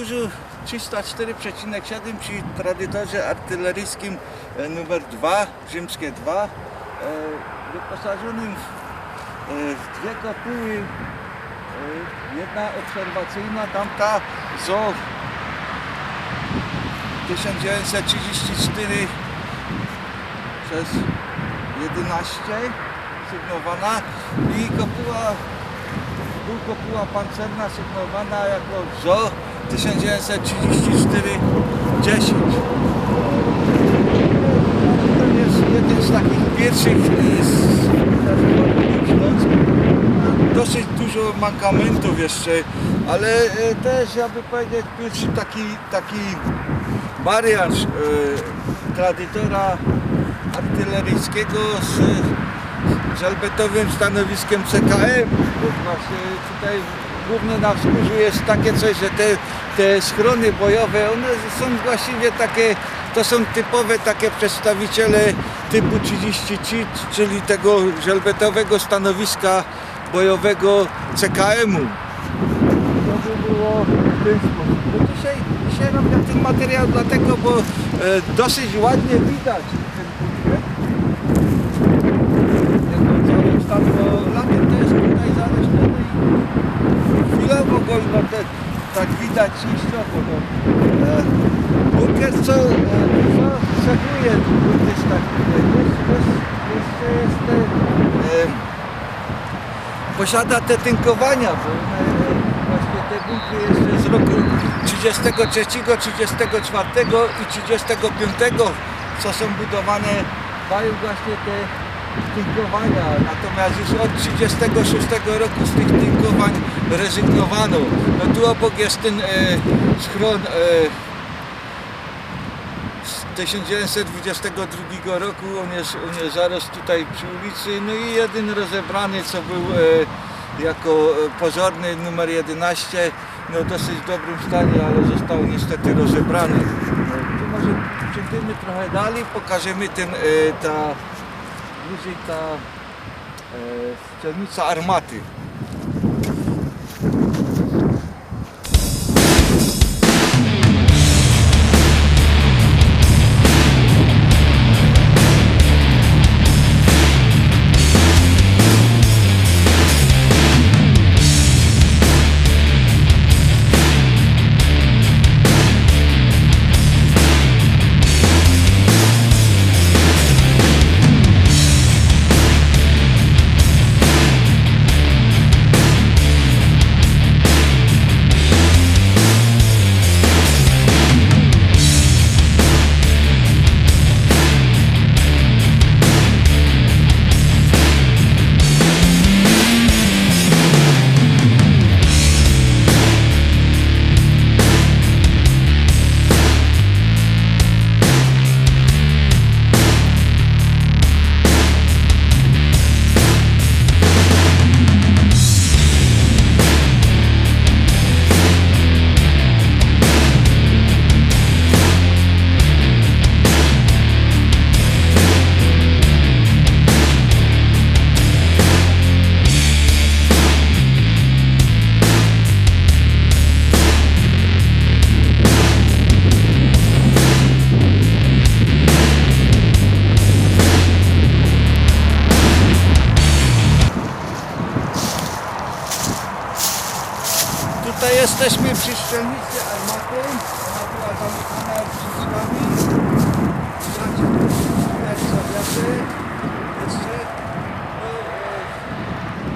wzgórzu 304,7 przy tradytorze artyleryjskim e, numer 2, rzymskie 2, e, wyposażonym w, e, w dwie kopuły, jedna obserwacyjna, tamta ZO 1934 przez 11 sygnowana i kopuła półkopuła pancerna sygnowana jako ZO 1934-10. To jest jeden z takich pierwszych z. Dosyć dużo mankamentów jeszcze, ale e, też jakby powiedzieć pierwszy taki, taki mariaż e, tradytora artyleryjskiego z żelbetowym stanowiskiem CKM. Właśnie tutaj głównie na wzgórzu jest takie coś, że te, te schrony bojowe, one są właściwie takie, to są typowe takie przedstawiciele typu 33, czyli tego żelbetowego stanowiska bojowego CKM-u. To by było w ten sposób. No dzisiaj, dzisiaj robię ten materiał dlatego, bo e, dosyć ładnie widać ten budynek. Jak on cały stan, bo latem to jest tutaj zalesione i te, tak widać częściowo. No. E, co, e, co cechuje jest tak, jest, jeszcze jest te, e, posiada te tynkowania, bo e, właśnie te bunkry jeszcze z roku 33, 34 i 35, co są budowane, mają właśnie te tynkowania. Natomiast już od 36 roku z tych tynkowań rezygnowano. No tu obok jest ten e, schron e, z 1922 roku, on jest, on jest zaraz tutaj przy ulicy, no i jeden rozebrany, co był e, jako e, pozorny numer 11, no dosyć dobrym stanie, ale został niestety rozebrany. No, tu może przejdziemy trochę dalej, pokażemy ten, e, ta, bliżej ta e, strzelnica armaty.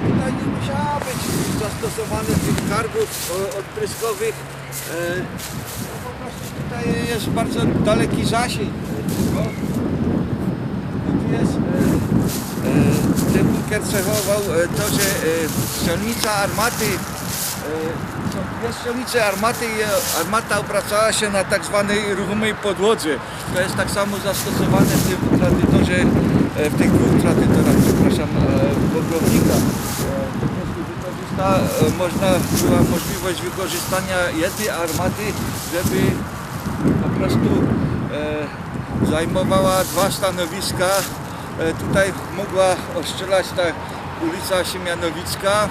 Tutaj nie musiała być zastosowane tych karbów e, odpryskowych. E, no po prostu tutaj jest bardzo daleki zasięg. jest e, ten bunkier cechował to, że strzelnica armaty dwie strzelnice armaty i armata obracała się na tak zwanej ruchomej podłodze. To jest tak samo zastosowane w tym tradytorze, w tych dwóch tradytorach, przepraszam, bogownika. E, można, była możliwość wykorzystania jednej armaty, żeby po prostu e, zajmowała dwa stanowiska. E, tutaj mogła ostrzelać ta ulica Siemianowicka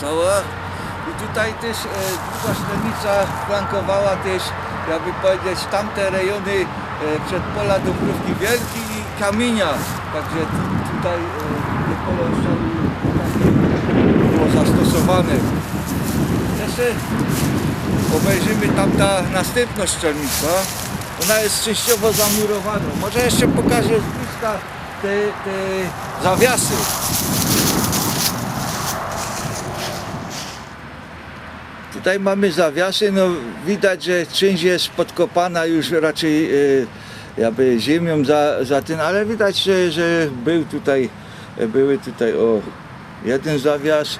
cała i tutaj też e, druga flankowała też, jakby powiedzieć, tamte rejony e, przedpola Dąbrówki Wielkiej i Kamienia. Także tu, tutaj e, te pole było zastosowane. Jeszcze obejrzymy tamta następna strzelnica. Ona jest częściowo zamurowana. Może jeszcze pokażę z bliska te, te zawiasy. Tutaj mamy zawiasy, no widać, że część jest podkopana już raczej e, jakby ziemią za, za ale widać, że, że był tutaj, były tutaj o jeden zawias,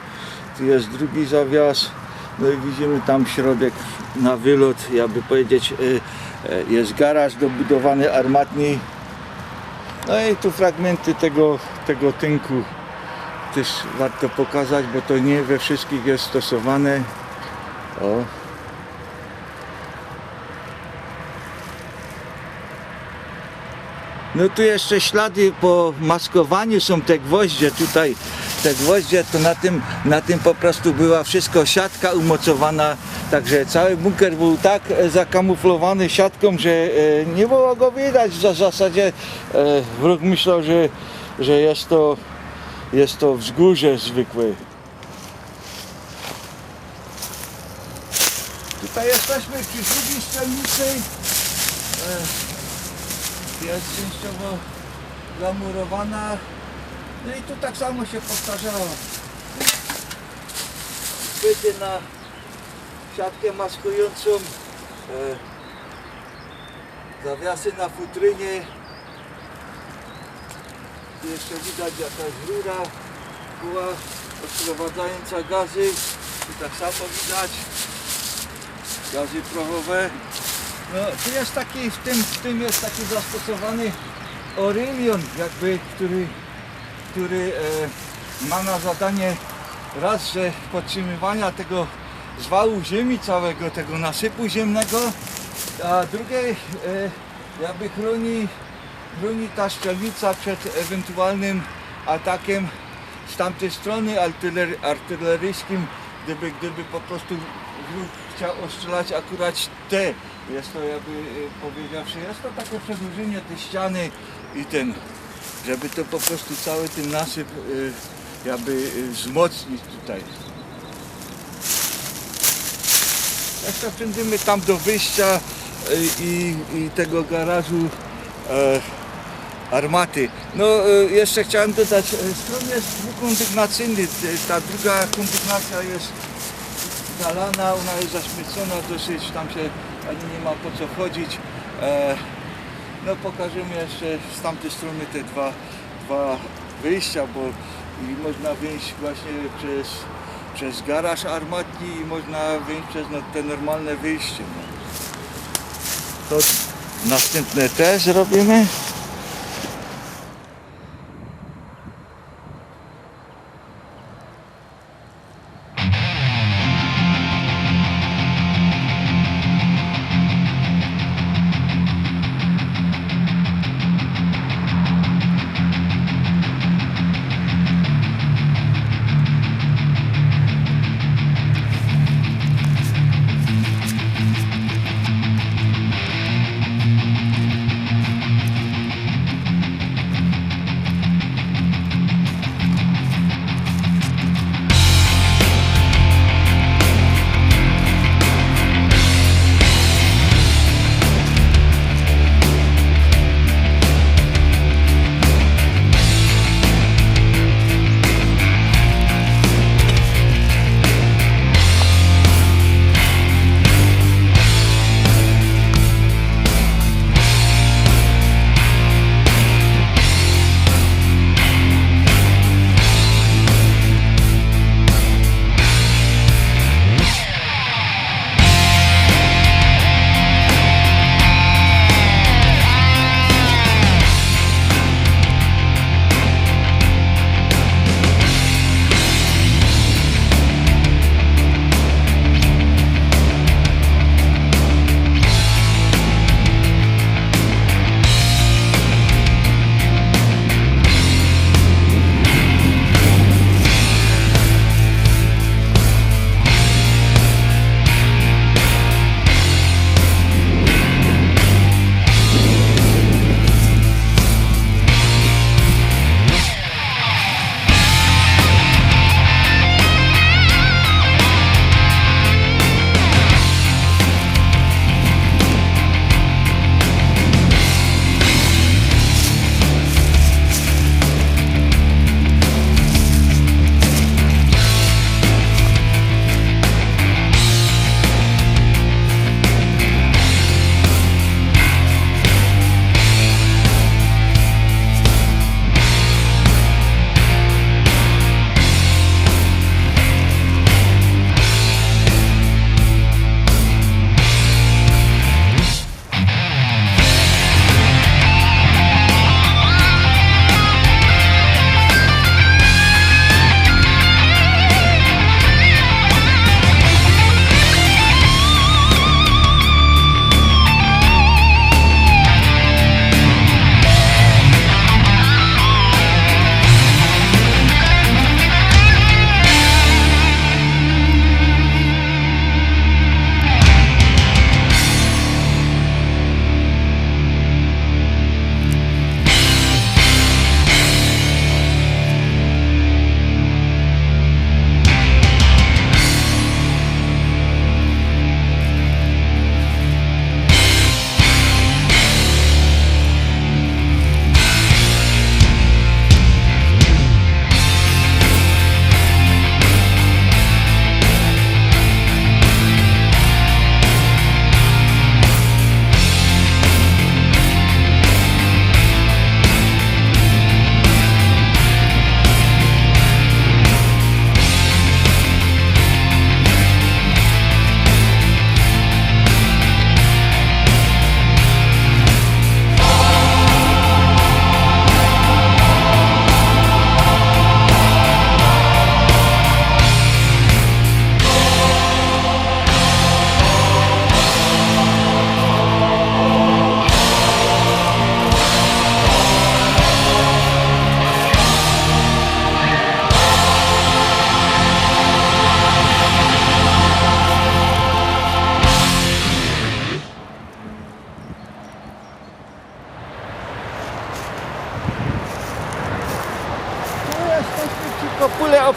tu jest drugi zawias, no i widzimy tam środek na wylot, jakby powiedzieć, e, e, jest garaż dobudowany armatni, no i tu fragmenty tego, tego tynku też warto pokazać, bo to nie we wszystkich jest stosowane. O. No tu jeszcze ślady po maskowaniu są te gwoździe tutaj. Te gwoździe to na tym, na tym po prostu była wszystko siatka umocowana. Także cały bunkier był tak e, zakamuflowany siatką, że e, nie było go widać. W zasadzie e, wróg myślał, że, że jest to, jest to wzgórze zwykłe. Tutaj jesteśmy przy drugiej strzelnicy. Jest częściowo zamurowana. No i tu tak samo się powtarzało. Chwyty na siatkę maskującą. E, Zawiasy na futrynie. Tu jeszcze widać jakaś rura była odprowadzająca gazy. Tu tak samo widać gazy prochowe. No, tu jest taki, w tym, w tym jest taki zastosowany Orylion, jakby, który, który e, ma na zadanie raz, że podtrzymywania tego zwału ziemi całego, tego nasypu ziemnego, a drugie e, jakby chroni, chroni ta szczelnica przed ewentualnym atakiem z tamtej strony artyler, artyleryjskim, gdyby, gdyby po prostu chciał ostrzelać akurat te. Jest to jakby powiedziawszy, jest to takie przedłużenie tej ściany i ten, żeby to po prostu cały ten nasyp e, jakby e, wzmocnić tutaj. Jeszcze przędzimy tam do wyjścia e, i, i tego garażu e, armaty. No jeszcze chciałem dodać, e, stron jest dwukondygnacyjny, ta druga kondygnacja jest zalana, ona jest zaśmiecona dosyć, tam się ani nie ma po co chodzić. E, no pokażemy jeszcze z tamtej strony te dwa, dwa wyjścia, bo i można wyjść właśnie przez, przez garaż armatni i można wyjść przez no, te normalne wyjście. No. To następne też robimy.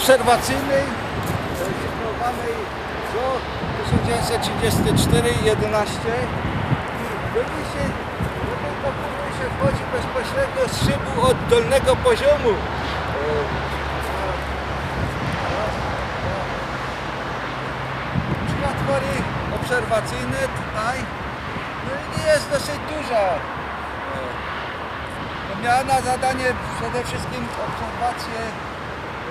Obserwacyjnej sygnowanej do 1934-11 do niej się do tej kopuły się wchodzi bezpośrednio z szybu od dolnego poziomu. Trzy otwory obserwacyjne tutaj. No nie jest dosyć duża. E, miała na zadanie przede wszystkim obserwację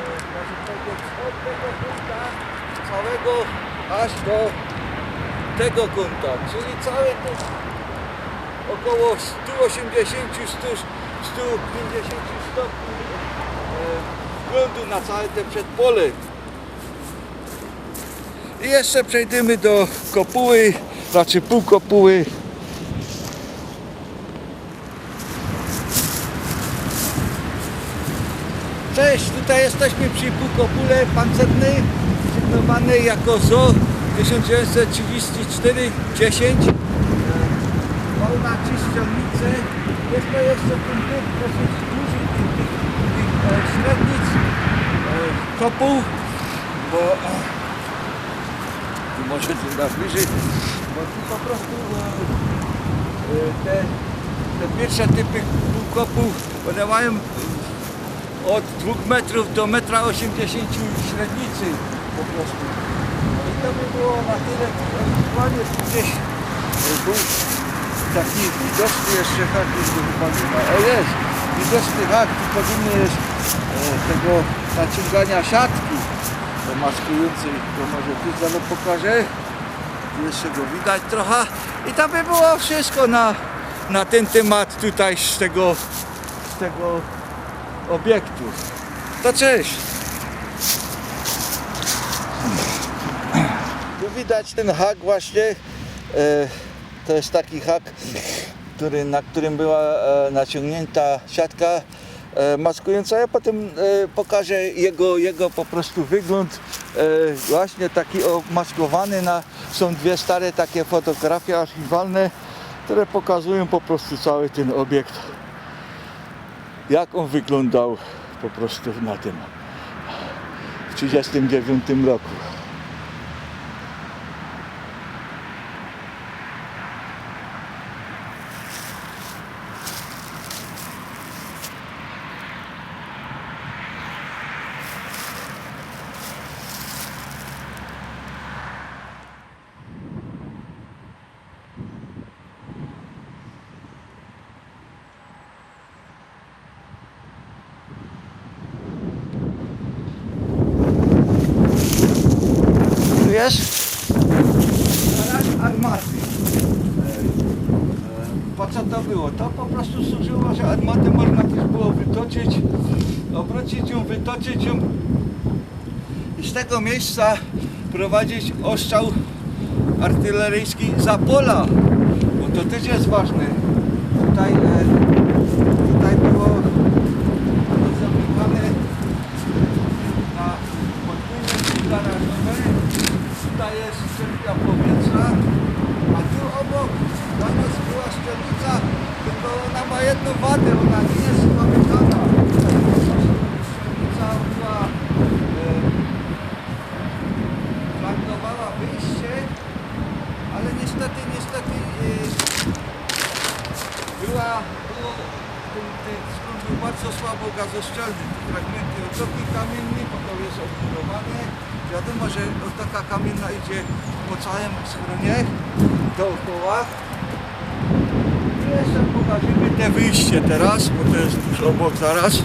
e, od tego kąta całego aż do tego kąta, czyli cały ten około 180 100, 150 stopni e, wglądu na całe te przedpole. I jeszcze przejdziemy do kopuły, znaczy półkopuły. Cześć, tutaj jesteśmy przy półkopule pancernej, sygnowanej jako ZO 1934-10. Wolna czyszczolnicy. Jest to jeszcze ten typ dosyć duży tych, tych, e, średnic e, kopuł, bo e, może tu na bliżej, bo tu po prostu e, e, te, te pierwsze typy półkopuł, one mają od 2 metrów do 1,80 m średnicy po prostu. No i to by było na tyle, ewentualnie tu gdzieś e, był taki widoczny jeszcze hak, go chyba ma, o jest, widoczny hak, tu powinny jest e, tego naciągania siatki maskującej, to może tu znowu pokażę, jeszcze go widać trochę. I to by było wszystko na, na ten temat tutaj z tego, z tego obiektu. To cześć! Tu widać ten hak właśnie. E, to jest taki hak, który, na którym była e, naciągnięta siatka e, maskująca. Ja potem pokażę jego, jego po prostu wygląd. Właśnie taki omaskowany na, są dwie stare takie fotografie archiwalne, które pokazują po prostu cały ten obiekt jak on wyglądał po prostu na tym w 1939 roku. Tu jest garaż armaty. E, e, Po co to było? To po prostu armatę można też było wytoczyć, obrócić ją, wytoczyć ją i z tego miejsca prowadzić ostrzał artyleryjski za pola, bo to też jest ważne. Tutaj, e, tutaj było zamykane na podwójnym garażowe. Tutaj jest szczelnia powietrza, a tu obok zamiast była szczelnica, tylko ona ma jedną wadę, ona nie jest zamykana. Szczelnica była e, flankowała wyjście, ale niestety, niestety e, była, było, ten, ten skrót był bardzo słabo gazoszczelny. Te fragmenty otoki kamiennej, bo to jest odbudowane. Wiadomo, że otoka kamienna idzie po całym schronie dookoła. Jeszcze pokażemy te wyjście teraz, bo to jest tuż obok zaraz.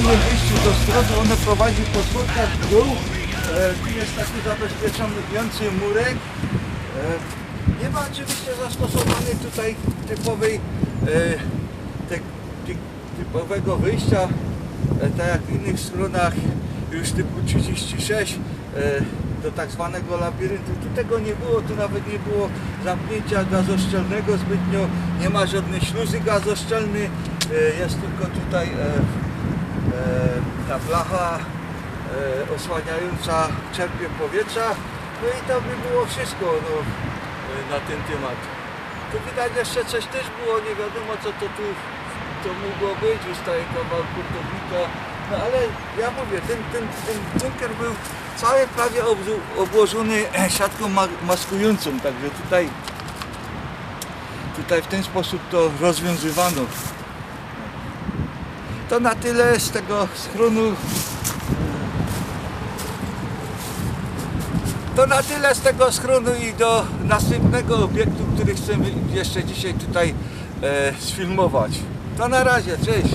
Finalnym wyjściu do strony, one prowadzi po schodkach w dół. E, tu jest taki zabezpieczający murek. E, nie ma oczywiście zastosowanej tutaj typowej, e, te, ty, typowego wyjścia, tak jak w innych stronach już typu 36 e, do tak zwanego labiryntu. Tu tego nie było, tu nawet nie było zamknięcia gazoszczelnego zbytnio, nie ma żadnej śluzy gazoszczelnej, jest tylko tutaj ta blacha e, osłaniająca czerpie powietrza. No i to by było wszystko no, e, na ten temat. Tu widać jeszcze coś też było, nie wiadomo co to tu to mogło być, ustaje kawał kurtownika. No ale ja mówię, ten, ten, ten bunkier był cały prawie obłożony siatką ma- maskującą, także tutaj tutaj w ten sposób to rozwiązywano. To na tyle z tego schronu. To na tyle z tego schronu i do następnego obiektu, który chcemy jeszcze dzisiaj tutaj e, sfilmować. To na razie, cześć.